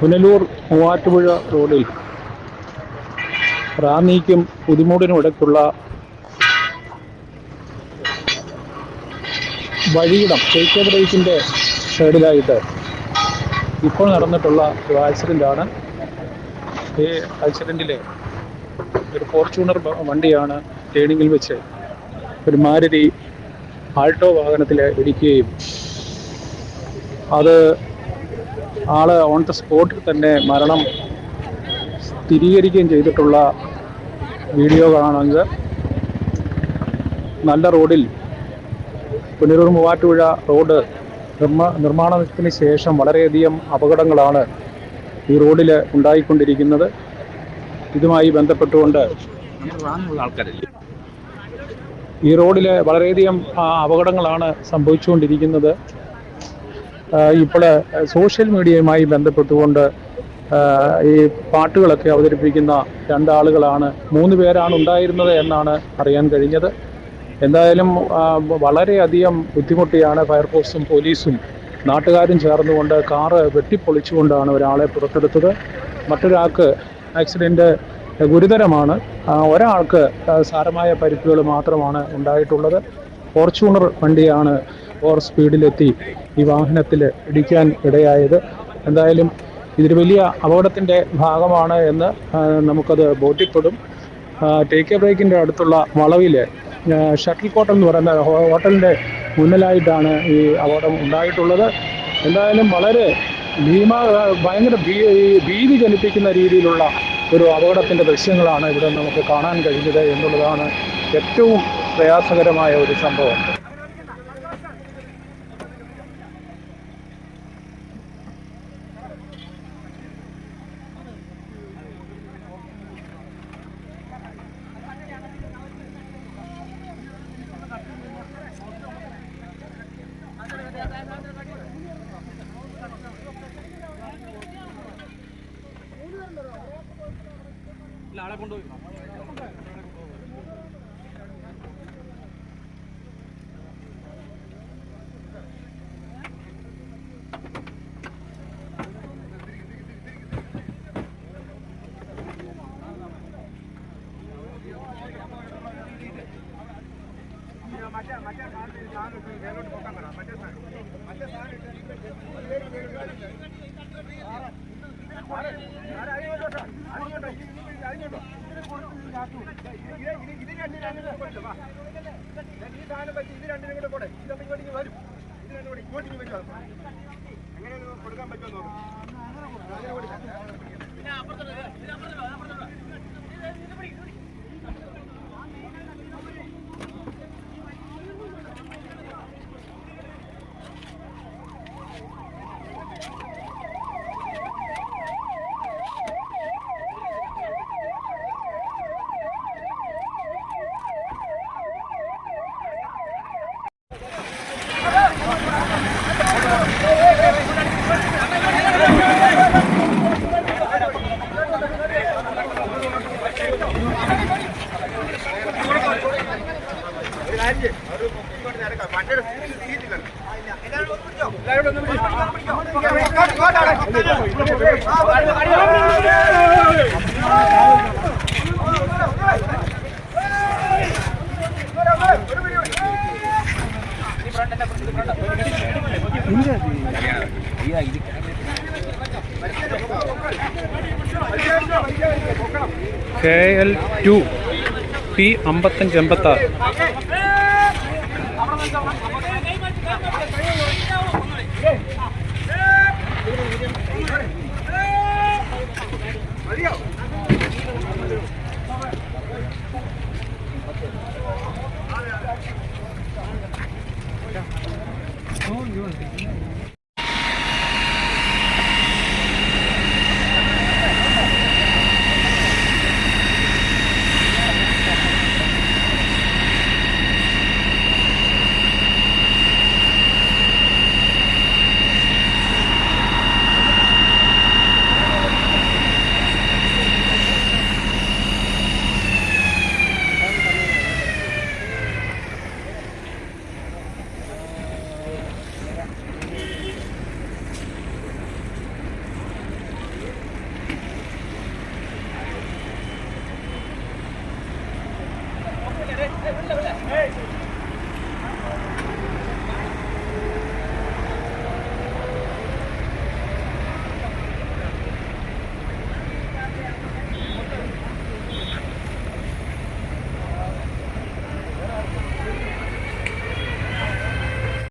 പുനലൂർ മൂവാറ്റുപുഴ റോഡിൽ റാന്നിക്കും പുതിമൂടിനും ഇടയ്ക്കുള്ള വഴിയിടം ടേക്ക് ബ്രേക്കിന്റെ സൈഡിലായിട്ട് ഇപ്പോൾ നടന്നിട്ടുള്ള ഒരു ആക്സിഡന്റാണ് ഈ ആക്സിഡന്റിലെ ഒരു ഫോർച്യൂണർ വണ്ടിയാണ് ടേണിങ്ങിൽ വെച്ച് ഒരു മാരുതി ആൾട്ടോ വാഹനത്തിൽ ഇടിക്കുകയും അത് ആൾ ഓൺ ദ സ്പോട്ടിൽ തന്നെ മരണം സ്ഥിരീകരിക്കുകയും ചെയ്തിട്ടുള്ള വീഡിയോ കാണുന്നത്. നല്ല റോഡിൽ പുനരൂർ മൂവാറ്റുപുഴ റോഡ് നിർമ്മ നിർമ്മാണത്തിന് ശേഷം വളരെയധികം അപകടങ്ങളാണ് ഈ റോഡിൽ ഉണ്ടായിക്കൊണ്ടിരിക്കുന്നത്. ഇതുമായി ബന്ധപ്പെട്ടുകൊണ്ട് ഈ റോഡിൽ വളരെയധികം അപകടങ്ങളാണ് സംഭവിച്ചുകൊണ്ടിരിക്കുന്നത്. ഇപ്പോൾ സോഷ്യൽ മീഡിയയുമായി ബന്ധപ്പെട്ടുകൊണ്ട് ഈ പാട്ടുകളൊക്കെ അവതരിപ്പിക്കുന്ന രണ്ടാളുകളാണ് മൂന്ന് പേരാണ് ഉണ്ടായിരുന്നത് എന്നാണ് അറിയാൻ കഴിഞ്ഞത്. എന്തായാലും വളരെയധികം ബുദ്ധിമുട്ടിയാണ് ഫയർഫോഴ്സും പോലീസും നാട്ടുകാരും ചേർന്നുകൊണ്ട് കാറ് വെട്ടിപ്പൊളിച്ചുകൊണ്ടാണ് ഒരാളെ പുറത്തെടുത്തത്. മറ്റൊരാൾക്ക് ആക്സിഡന്റ് ഗുരുതരമാണ്. ഒരാൾക്ക് സാരമായ പരിക്കുകൾ മാത്രമാണ് ഉണ്ടായിട്ടുള്ളത്. ഫോർച്യൂണർ വണ്ടിയാണ് ഓവർ സ്പീഡിലെത്തി ഈ വാഹനത്തിൽ ഇടിക്കാൻ ഇടയായത്. എന്തായാലും ഇതൊരു വലിയ അപകടത്തിന്റെ ഭാഗമാണ് എന്ന് നമുക്കത് ബോധ്യപ്പെടും. ടേക്ക് എ ബ്രേക്കിന്റെ അടുത്തുള്ള വളവിൽ ഷട്ടിൽ കോട്ടൺ എന്ന് പറയുന്ന ഹോട്ടലിന്റെ മുന്നിലായിട്ടാണ് ഈ അപകടം ഉണ്ടായിട്ടുള്ളത്. എന്തായാലും വളരെ ഭീമ ഭയങ്കര ഭീതി ജനിപ്പിക്കുന്ന രീതിയിലുള്ള ഒരു അപകടത്തിന്റെ ദൃശ്യങ്ങളാണ് ഇവിടെ നമുക്ക് കാണാൻ കഴിഞ്ഞത് എന്നുള്ളതാണ് ഏറ്റവും പ്രയാസകരമായ ഒരു സംഭവം. കൊണ്ട് ഈ സാധനം വെച്ച് ഇത് രണ്ടിനും കൂടെ പോടെ ഇതൊക്കെ ഇങ്ങോട്ടേക്ക് വരും. ഇത് രണ്ടും കൂടെ ഇങ്ങോട്ടേക്ക് വരും അങ്ങനെയൊന്നും കൊടുക്കാൻ പറ്റുമോ നോക്കാം. അങ്ങനെ കെ എൽ ടു പി അമ്പത്തഞ്ച് എൺപത്താറ്. Mm-hmm. வெளில வெளில